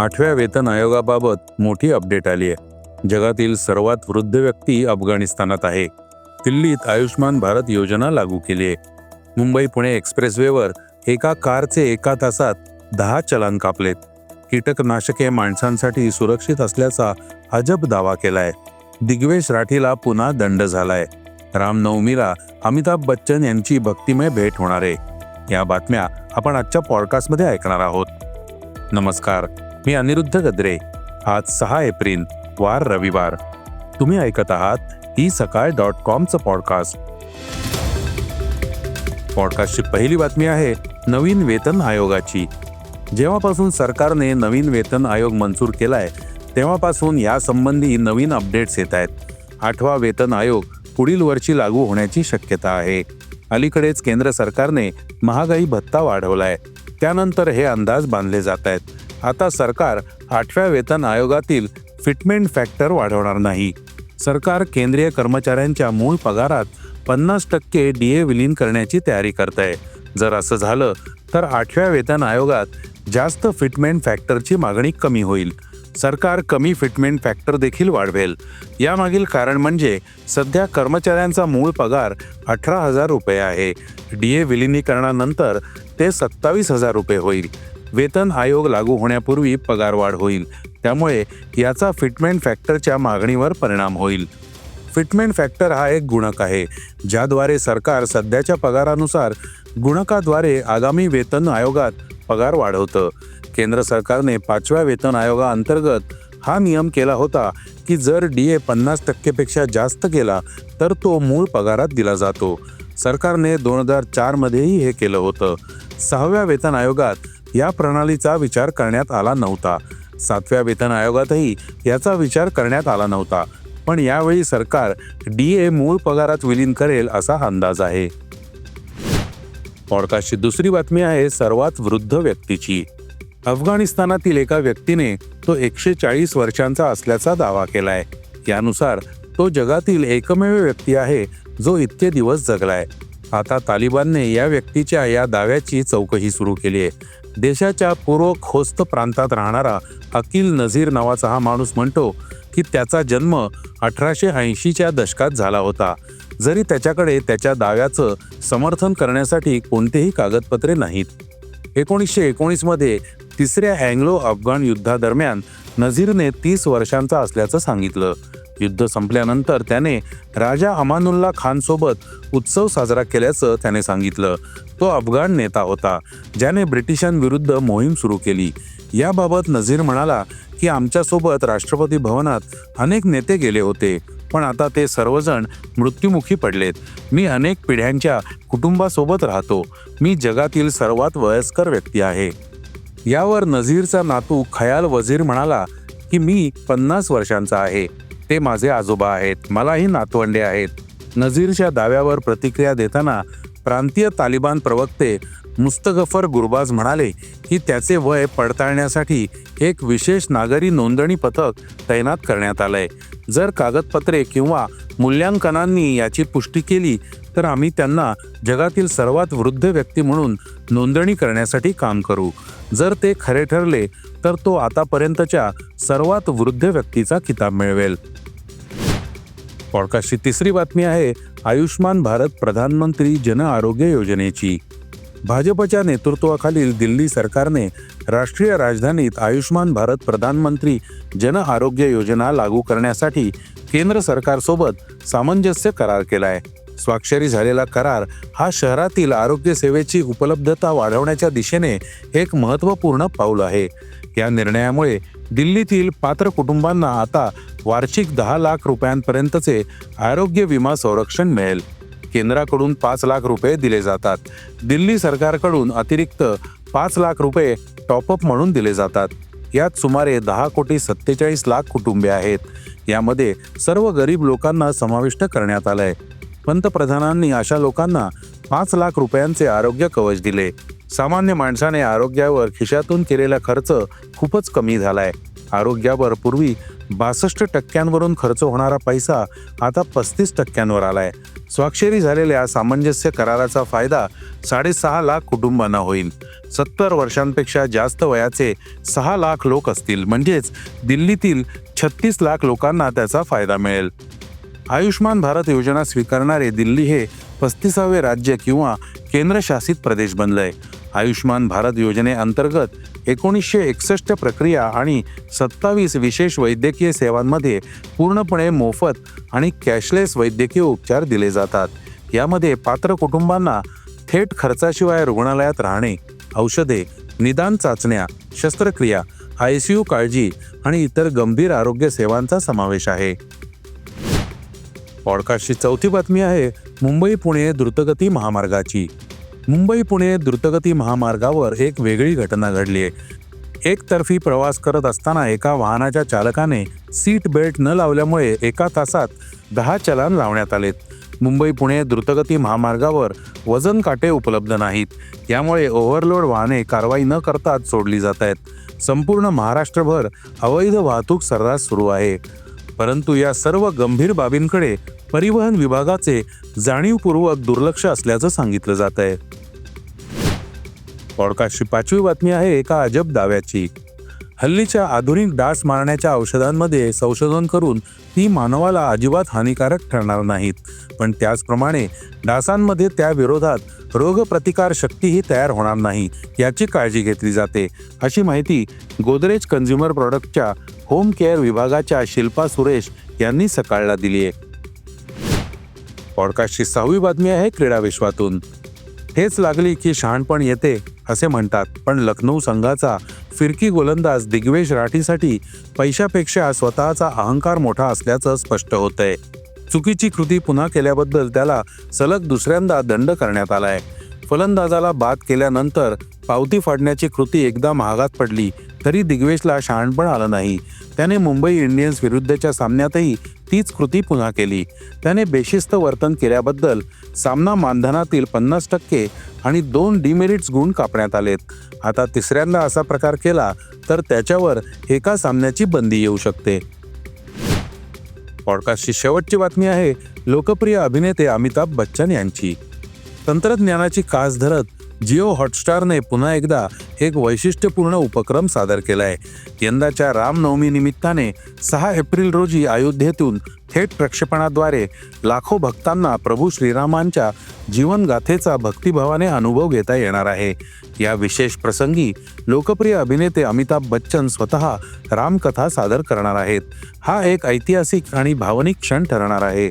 आठव्या वेतन आयोगाबाबत मोठी अपडेट आली आहे. जगातील सर्वात वृद्ध व्यक्ती अफगाणिस्तानात आहे. दिल्लीत आयुष्मान भारत योजना लागू केली आहे. मुंबई पुणे एक्सप्रेसवेवर एका कारचे एका तासात दहा चलान कापलेत. कीटकनाशके माणसांसाठी सुरक्षित असल्याचा अजब दावा केलाय. दिग्वेश राठीला पुन्हा दंड झालाय. रामनवमीला अमिताभ बच्चन यांची भक्तिमय भेट होणार आहे. या बातम्या आपण आजच्या पॉडकास्टमध्ये ऐकणार आहोत. नमस्कार. मी अनिरुद्ध गद्रे. आज सहा एप्रिल वार रविवार. तुम्ही ऐकत आहात ही सकाळ डॉट कॉमचं पॉडकास्ट. पॉडकास्टची पहिली बातमी आहे नवीन वेतन आयोगाची. जेव्हापासून सरकारने नवीन वेतन आयोग मंजूर केलाय तेव्हापासून यासंबंधी नवीन अपडेट्स येत आहेत. आठवा वेतन आयोग पुढील वर्षी लागू होण्याची शक्यता आहे. अलीकडेच केंद्र सरकारने महागाई भत्ता वाढवलाय. त्यानंतर हे अंदाज बांधले जात आहेत. आता सरकार आठव्या वेतन आयोगातील फिटमेंट फॅक्टर वाढवणार नाही. सरकार केंद्रीय कर्मचाऱ्यांच्या मूळ पगारात पन्नास टक्के डी ए विलीन करण्याची तयारी करत आहे जर असं झालं तर आठव्या वेतन आयोगात जास्त फिटमेंट फॅक्टरची मागणी कमी होईल. सरकार कमी फिटमेंट फॅक्टर देखील वाढवेल. यामागील कारण म्हणजे सध्या कर्मचाऱ्यांचा मूळ पगार अठरा हजार रुपये आहे. डी ए विलिनीकरणानंतर ते सत्तावीस हजार रुपये होईल. वेतन आयोग लागू होण्यापूर्वी पगारवाढ होईल. त्यामुळे याचा फिटमेंट फॅक्टरच्या मागणीवर परिणाम होईल. फिटमेंट फॅक्टर हा एक गुणक आहे ज्याद्वारे सरकार सध्याच्या पगारानुसार गुणकाद्वारे आगामी वेतन आयोगात पगार वाढवतं. केंद्र सरकारने पाचव्या वेतन आयोगाअंतर्गत हा नियम केला होता की जर डी ए पन्नास टक्केपेक्षा जास्त केला तर तो मूळ पगारात दिला जातो. सरकारने दोन हजार चारमध्येही हे केलं होतं. सहाव्या वेतन आयोगात या प्रणालीचा विचार करण्यात आला नव्हता. सातव्या वेतन आयोगातही याचा विचार करण्यात आला नव्हता. पण यावेळी सरकार डी ए मूळ पगारात विलीन करेल असा अंदाज आहे. पॉडकास्टची दुसरी बातमी आहे सर्वात वृद्ध व्यक्तीची. अफगाणिस्तानातील एका व्यक्तीने तो एकशे चाळीस वर्षांचा असल्याचा दावा केलाय. यानुसार तो जगातील एकमेव व्यक्ती आहे जो इतके दिवस जगलाय. आता तालिबानने या व्यक्तीच्या या दाव्याची चौकशी सुरू केली आहे देशाच्या पूर्व खोस्त प्रांतात राहणारा अकिल नझीर नावाचा हा माणूस म्हणतो की त्याचा जन्म अठराशे ऐंशीच्या दशकात झाला होता. जरी त्याच्याकडे त्याच्या दाव्याचं समर्थन करण्यासाठी कोणतेही कागदपत्रे नाहीत. एकोणीसशे एकोणीसमध्ये तिसऱ्या अँग्लो अफगाण युद्धादरम्यान नझीरने तीस वर्षांचा असल्याचं सांगितलं. युद्ध संपल्यानंतर त्याने राजा अमानुल्ला खानसोबत उत्सव साजरा केल्याचं त्याने सांगितलं. तो अफगाण नेता होता ज्याने ब्रिटिशांविरुद्ध मोहीम सुरू केली. याबाबत नझीर म्हणाला की आमच्यासोबत राष्ट्रपती भवनात अनेक नेते गेले होते पण आता ते सर्वजण मृत्युमुखी पडलेत. मी अनेक पिढ्यांच्या कुटुंबासोबत राहतो. मी जगातील सर्वात वयस्कर व्यक्ती आहे. यावर नझीरचा नातू खयाल वझीर म्हणाला की मी पन्नास वर्षांचा आहे. ते माझे आजोबा आहेत. मलाही नातवंडे आहेत. नझीरच्या दाव्यावर प्रतिक्रिया देताना प्रांतीय तालिबान प्रवक्ते मुस्तगफर गुरबाज म्हणाले की त्याचे वय पडताळण्यासाठी एक विशेष नागरी नोंदणी पथक तैनात करण्यात आलंय. जर कागदपत्रे किंवा मूल्यांकनांनी याची पुष्टी केली तर आम्ही त्यांना जगातील सर्वात वृद्ध व्यक्ती म्हणून नोंदणी करण्यासाठी काम करू. जर ते खरे ठरले तर तो आतापर्यंतच्या सर्वात वृद्ध व्यक्तीचा किताब मिळवेल. पॉडकास्टची तिसरी बातमी आहे आयुष्मान भारत प्रधानमंत्री जन आरोग्य योजनेची. भाजपच्या नेतृत्वाखालील दिल्ली सरकारने राष्ट्रीय राजधानीत आयुष्मान भारत प्रधानमंत्री जन आरोग्य योजना लागू करण्यासाठी केंद्र सरकारसोबत सामंजस्य करार केलाय. स्वाक्षरी झालेला करार हा शहरातील आरोग्य सेवेची उपलब्धता वाढवण्याच्या दिशेने एक महत्त्वपूर्ण पाऊल आहे. या निर्णयामुळे दिल्लीतील पात्र कुटुंबांना आता वार्षिक दहा लाख रुपयांपर्यंतचे आरोग्य विमा संरक्षण मिळेल. केंद्राकडून पाच लाख रुपये दिले जातात. दिल्ली सरकारकडून अतिरिक्त पाच लाख रुपये टॉपअप म्हणून दिले जातात. यात सुमारे दहा कोटी सत्तेचाळीस लाख कुटुंबे आहेत. यामध्ये सर्व गरीब लोकांना समाविष्ट करण्यात आलंय. पंतप्रधानांनी अशा लोकांना पाच लाख रुपयांचे आरोग्य कवच दिले. सामान्य माणसाने आरोग्यावर खिशातून केलेला खर्च खूपच कमी झालाय. आरोग्यावर पूर्वी बासष्ट टक्क्यांवरून खर्च होणारा पैसा आता पस्तीस टक्क्यांवर आलाय. स्वाक्षरी झालेल्या सामंजस्य कराराचा फायदा साडेसहा लाख कुटुंबांना होईल. सत्तर वर्षांपेक्षा जास्त वयाचे सहा लाख लोक असतील. म्हणजेच दिल्लीतील छत्तीस लाख लोकांना त्याचा फायदा मिळेल. आयुष्मान भारत योजना स्वीकारणारे दिल्ली हे पस्तीसावे राज्य किंवा केंद्रशासित प्रदेश बनलंय. आयुष्मान भारत योजनेअंतर्गत एकोणीसशे एकसष्ट प्रक्रिया आणि सत्तावीस विशेष वैद्यकीय सेवांमध्ये पूर्णपणे मोफत आणि कॅशलेस वैद्यकीय उपचार दिले जातात. यामध्ये पात्र कुटुंबांना थेट खर्चाशिवाय रुग्णालयात राहणे औषधे निदान चाचण्या शस्त्रक्रिया आय सी यू काळजी आणि इतर गंभीर आरोग्य सेवांचा समावेश आहे. पॉडकास्टची चौथी बातमी आहे मुंबई पुणे द्रुतगती महामार्गाची. मुंबई पुणे द्रुतगती महामार्गावर एक वेगळी घटना घडली आहे. एकतर्फी प्रवास करत असताना एका वाहनाच्या चालकाने सीट बेल्ट न लावल्यामुळे एका तासात दहा चलान लावण्यात आलेत. मुंबई पुणे द्रुतगती महामार्गावर वजन काटे उपलब्ध नाहीत. यामुळे ओव्हरलोड वाहने कारवाई न करताच सोडली जात आहेत. संपूर्ण महाराष्ट्रभर अवैध वाहतूक सर्रास सुरू आहे. परंतु या सर्व गंभीर बाबींकडे परिवहन विभागाचे जाणीवपूर्वक दुर्लक्ष असल्याचं सांगितलं जात आहे पॉडकास्टची पाचवी बातमी आहे एका अजब दाव्याची. हल्लीच्या आधुनिक डास मारण्याच्या औषधांमध्ये संशोधन करून ती मानवाला अजिबात हानिकारक ठरणार नाहीत. पण त्याचप्रमाणे डासांमध्ये त्या विरोधात रोगप्रतिकार शक्तीही तयार होणार नाही याची काळजी घेतली जाते. अशी माहिती गोदरेज कन्झ्युमर प्रॉडक्टच्या होम केअर विभागाच्या शिल्पा सुरेश यांनी सकाळला दिली आहे. पॉडकास्टची सहावी बातमी आहे क्रीडा विश्वातून. हेच लागली की शहाणपण येते असे म्हणतात. पण लखनौ संघाचा फिरकी गोलंदाज दिग्वेश राठीसाठी पैशापेक्षा स्वतःचा अहंकार मोठा असल्याचं स्पष्ट होतंय. चुकीची कृती पुन्हा केल्याबद्दल त्याला सलग दुसऱ्यांदा दंड करण्यात आलाय. फलंदाजाला बाद केल्यानंतर पावती फाडण्याची कृती एकदा महागात पडली तरी दिग्वेशला शहाणपण आलं नाही. त्याने मुंबई इंडियन्स विरुद्धच्या सामन्यातही तीच कृती पुन्हा केली. त्याने बेशिस्त वर्तन केल्याबद्दल सामना मानधनातील पन्नास टक्के आणि दोन डिमेरिट्स गुण कापण्यात आलेत. आता तिसऱ्यांदा असा प्रकार केला तर त्याच्यावर एका सामन्याची बंदी येऊ शकते. पॉडकास्टची शेवटची बातमी आहे लोकप्रिय अभिनेते अमिताभ बच्चन यांची. तंत्रज्ञानाची कास धरत जिओ हॉटस्टारने पुन्हा एकदा एक वैशिष्ट्यपूर्ण उपक्रम सादर केलाय. यंदाच्या रामनवमी निमित्ताने सहा एप्रिल रोजी अयोध्येतून थेट प्रक्षेपणाद्वारे लाखो भक्तांना प्रभू श्रीरामांच्या जीवनगाथेचा भक्तिभावाने अनुभव घेता येणार आहे. या विशेष प्रसंगी लोकप्रिय अभिनेते अमिताभ बच्चन स्वतः रामकथा सादर करणार आहेत. हा एक ऐतिहासिक आणि भावनिक क्षण ठरणार आहे.